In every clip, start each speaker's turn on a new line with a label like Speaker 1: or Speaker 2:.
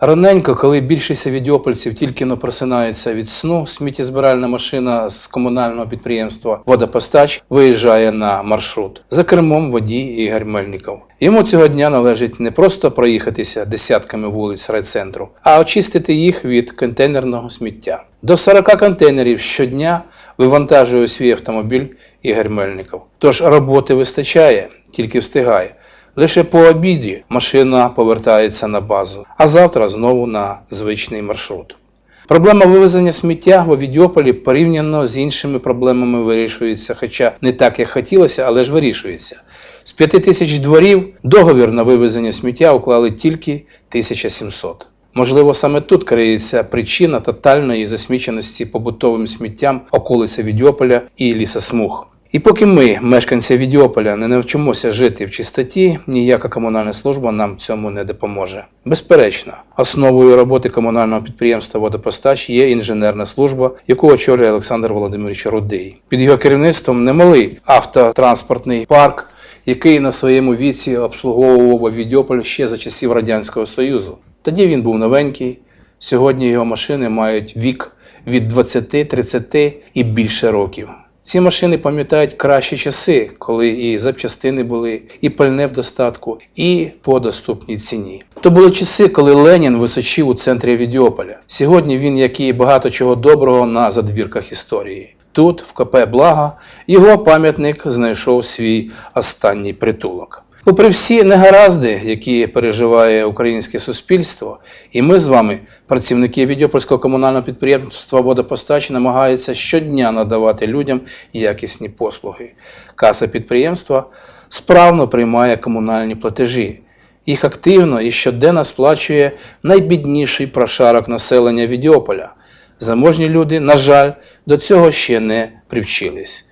Speaker 1: Раненько, коли більшість відьопольців тільки но просинаються від сну, сміттєзбиральна машина з комунального підприємства Водопостач виїжджає на маршрут. За кермом водій Ігор Мельников. Йому цього дня належить не просто проїхатися десятками вулиць райцентру, а очистити їх від контейнерного сміття. До 40 контейнерів щодня вивантажує свій автомобіль Ігор Мельников. Тож роботи вистачає, тільки встигає. Лише по обіді машина повертається на базу, а завтра знову на звичний маршрут. Проблема вивезення сміття в Овідіополі порівняно з іншими проблемами вирішується, хоча не так, як хотілося, але ж вирішується. З 5 тисяч дворів договір на вивезення сміття уклали тільки 1700. Можливо, саме тут криється причина тотальної засміченості побутовим сміттям околиці Відьополя і лісосмуг. І поки ми, мешканці Відьополя, не навчимося жити в чистоті, ніяка комунальна служба нам цьому не допоможе. Безперечно, основою роботи комунального підприємства Водопостач є інженерна служба, яку очолює Олександр Володимирович Рудий. Під його керівництвом немалий автотранспортний парк, який на своєму віці обслуговував Відьополь ще за часів Радянського Союзу. Тоді він був новенький. Сьогодні його машини мають вік від 20, 30 і більше років. Ці машини пам'ятають кращі часи, коли і запчастини були, і пальне в достатку, і по доступній ціні. То були часи, коли Ленін височив у центрі Відьополя. Сьогодні він, як і багато чого доброго на задвірках історії. Тут, в КП Блага, його пам'ятник знайшов свій останній притулок. Попри всі негаразди, які переживає українське суспільство, і ми з вами, працівники Відьопольського комунального підприємства Водопостач, намагаються щодня надавати людям якісні послуги. Каса підприємства справно приймає комунальні платежі. Їх активно і щоденно сплачує найбідніший прошарок населення Відьополя. Заможні люди, на жаль, до цього ще не привчились.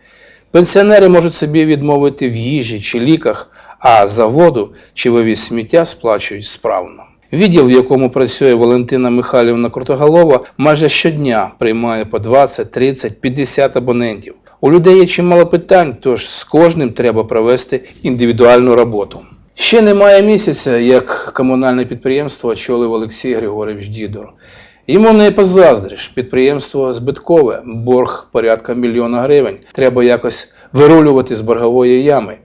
Speaker 1: Пенсіонери можуть собі відмовити в їжі чи ліках, а за воду чи вивіз сміття сплачують справно. Відділ, в якому працює Валентина Михайлівна Крутоголова, майже щодня приймає по 20, 30, 50 абонентів. У людей є чимало питань, тож з кожним треба провести індивідуальну роботу. Ще немає місяця, як комунальне підприємство очолив Олексій Григорович Дідор. Йому не позаздриш, підприємство збиткове, борг порядка мільйона гривень. Треба якось вирулювати з боргової ями.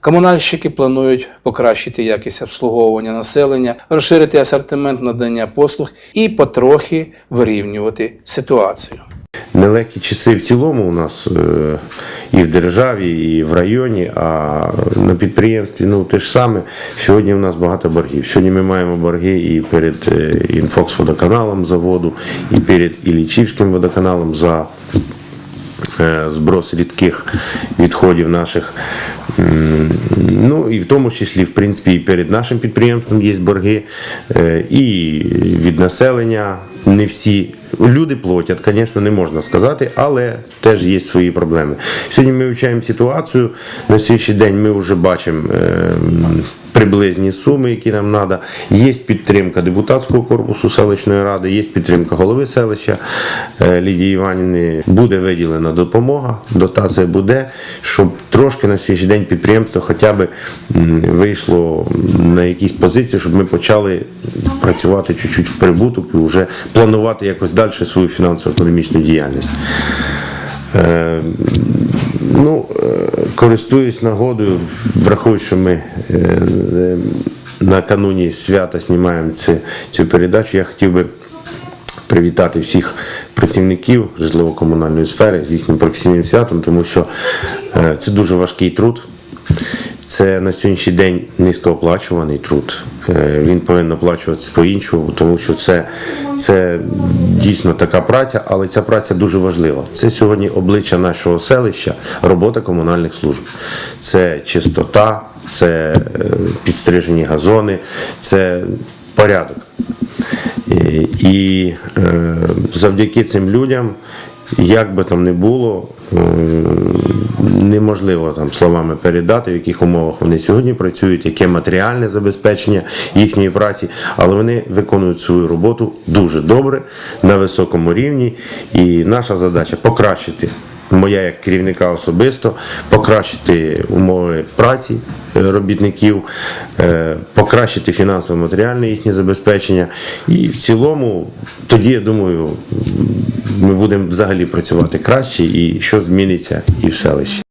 Speaker 1: Комунальщики планують покращити якість обслуговування населення, розширити асортимент надання послуг і потрохи вирівнювати ситуацію.
Speaker 2: Нелегкі часи в цілому у нас е, і в державі, і в районі, а на підприємстві ну те ж саме. Сьогодні у нас багато боргів. Сьогодні ми маємо борги і перед е, інфокс-водоканалом за воду, і перед Іллічівським водоканалом за е, зброс рідких відходів наших. Ну і в тому числі, в принципі, і перед нашим підприємством є борги, е, і від населення не всі. Люди платять, звісно, не можна сказати, але теж є свої проблеми. Сьогодні ми вивчаємо ситуацію. На сьогоднішній день ми вже бачимо е, приблизні суми, які нам треба. Є підтримка депутатського корпусу селищної ради, є підтримка голови селища е, Лідії Іванівни. Буде виділена допомога, дотація буде, щоб трошки на сьогоднішній день підприємство хоча б вийшло на якісь позиції, щоб ми почали працювати чуть-чуть в прибуток і вже планувати якось далі свою фінансово-економічну діяльність. Е, Ну, е, користуюсь нагодою, враховуючи, що ми е, накануні свята знімаємо цю, цю передачу, я хотів би привітати всіх працівників житлово-комунальної сфери з їхнім професійним святом, тому що е, це дуже важкий труд. Це на сьогоднішній день низькооплачуваний труд. Е, Він повинен оплачуватися по-іншому, тому що це, це дійсно така праця, але ця праця дуже важлива. Це сьогодні обличчя нашого селища, робота комунальних служб. Це чистота, це е, підстрижені газони, це порядок. І, і е, завдяки цим людям, як би там не було, е, неможливо там словами передати, в яких умовах вони сьогодні працюють, яке матеріальне забезпечення їхньої праці, але вони виконують свою роботу дуже добре, на високому рівні. І наша задача покращити моя як керівника особисто, покращити умови праці е, робітників, е, покращити фінансово-матеріальне їхнє забезпечення. І в цілому, тоді я думаю, ми будемо взагалі працювати краще і що зміниться і в селищі.